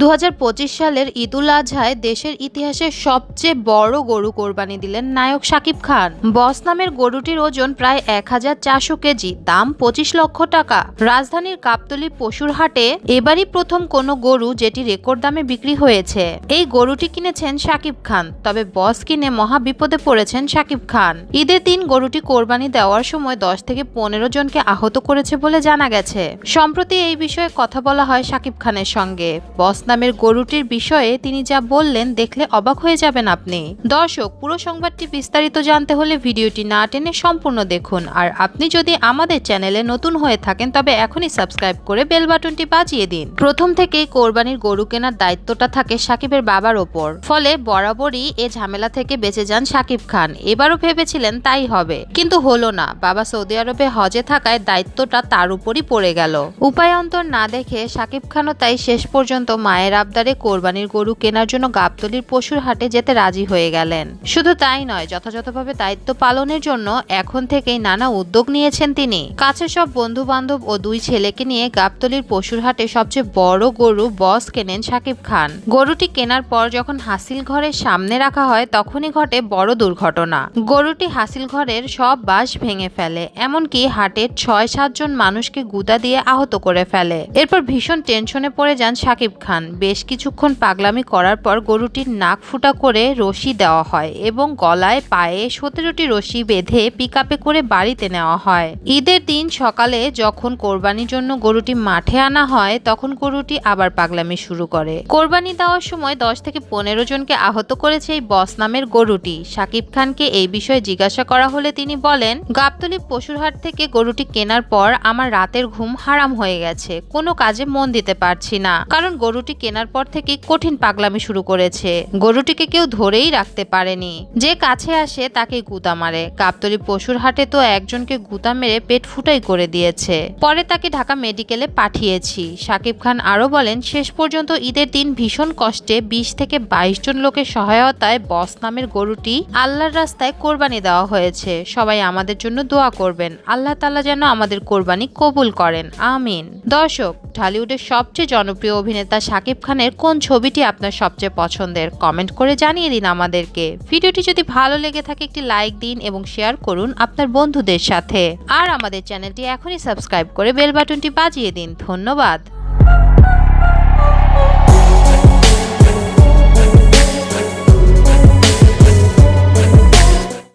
দু হাজার পঁচিশ সালের ঈদুল আজহায় দেশের ইতিহাসে সবচেয়ে বড় গরু কোরবানি দিলেন নায়ক শাকিব খান। বস নামের গরুটির ওজন প্রায় এক হাজার চারশো কেজি, দাম পঁচিশ লক্ষ টাকা। রাজধানীর গাবতলী পশুর হাটে এবারই প্রথম কোনো গরু যেটি রেকর্ড দামে বিক্রি হয়েছে। এই গরুটি কিনেছেন শাকিব খান, তবে বস কিনে মহা বিপদে পড়েছেন শাকিব খান। ঈদের দিন গরুটি কোরবানি দেওয়ার সময় দশ থেকে পনেরো জনকে আহত করেছে বলে জানা গেছে। সম্প্রতি এই বিষয়ে কথা বলা হয় শাকিব খানের সঙ্গে। বস নামের গরুটির বিষয়ে তিনি যা বললেন দেখলে অবাক হয়ে যাবেন আপনি। দর্শক, পুরো সংবাদটি বিস্তারিত জানতে হলে ভিডিওটি না টেনে সম্পূর্ণ দেখুন। আর আপনি যদি আমাদের চ্যানেলে নতুন হয়ে থাকেন, তবে এখনই সাবস্ক্রাইব করে বেল বাটনটি বাজিয়ে দিন। প্রথম থেকেই কোরবানির গরু কেনার দায়িত্বটা থাকে সাকিবের বাবার ওপর। ফলে বরাবরই এ ঝামেলা থেকে বেঁচে যান সাকিব খান। এবারও ভেবেছিলেন তাই হবে। কিন্তু হলো না। বাবা সৌদি আরবে হজে থাকায় দায়িত্বটা তার উপরই পড়ে গেল। উপায়ন্তর না দেখে সাকিব খানও তাই শেষ পর্যন্ত মায়ের আবদারে কোরবানির গরু কেনার জন্য গাবতলির পশুর হাটে যেতে রাজি হয়ে গেলেন। শুধু তাই নয়, যথাযথভাবে দায়িত্ব পালনের জন্য এখন থেকেই নানা উদ্যোগ নিয়েছেন তিনি। কাছে সব বন্ধু বান্ধব ও দুই ছেলেকে নিয়ে গাবতলির পশুর হাটে সবচেয়ে বড় গরু বস কেনেন সাকিব খান। গরুটি কেনার পর যখন হাসিল ঘরের সামনে রাখা হয়, তখনই ঘটে বড় দুর্ঘটনা। গরুটি হাসিল ঘরের সব বাঁশ ভেঙে ফেলে, এমনকি হাটের ছয় সাতজন মানুষকে গুদা দিয়ে আহত করে ফেলে। এরপর ভীষণ টেনশনে পড়ে যান সাকিব খান। বেশ কিছুক্ষণ পাগলামি করার পর গরুটির নাক ফুটা করে রশি দেওয়া হয় এবং গলায় পায়ে সতেরোটি রশি বেঁধে পিকআপে করে বাড়িতে নেওয়া হয়। ঈদের দিন সকালে যখন কোরবানির জন্য গরুটি মাঠে আনা হয়, তখন গরুটি আবার পাগলামি শুরু করে। কোরবানি দেওয়ার সময় দশ থেকে পনেরো জনকে আহত করেছে এই বস নামের গরুটি। সাকিব খানকে এই বিষয়ে জিজ্ঞাসা করা হলে তিনি বলেন, গাবতলী পশুরহাট থেকে গরুটি কেনার পর আমার রাতের ঘুম হারাম হয়ে গেছে। কোনো কাজে মন দিতে পারছি না। কারণ গরুটি কেনার পর থেকে কঠিন পাগলামি শুরু করেছে। গরুটিকে কেউ ধরেই রাখতে পারেনি। যে কাছে আসে তাকে গুতা মারে। গাবতলী পশুর হাটে তো একজনকে গুতা মেরে পেট ফুটাই করে দিয়েছে। পরে তাকে ঢাকা মেডিকেলে পাঠিয়েছি। সাকিব খান আরও বলেন, শেষ পর্যন্ত ঈদের দিন ভীষণ কষ্টে বিশ থেকে বাইশ জন লোকের সহায়তায় বস নামের গরুটি আল্লাহর রাস্তায় কোরবানি দেওয়া হয়েছে। সবাই আমাদের জন্য দোয়া করবেন। আল্লাহ তালা যেন আমাদের কোরবানি কবুল করেন। আমিন। দর্শক, ঢালিউডের সবচেয়ে জনপ্রিয় অভিনেতা শাকিব খানের কোন ছবিটি আপনার সবচেয়ে পছন্দের? কমেন্ট করে জানিয়ে দিন আমাদেরকে। ভিডিওটি যদি ভালো লেগে থাকে, একটি লাইক দিন এবং শেয়ার করুন আপনার বন্ধুদের সাথে। আর আমাদের চ্যানেলটি এখনই সাবস্ক্রাইব করে বেল বাটনটি বাজিয়ে দিন। ধন্যবাদ।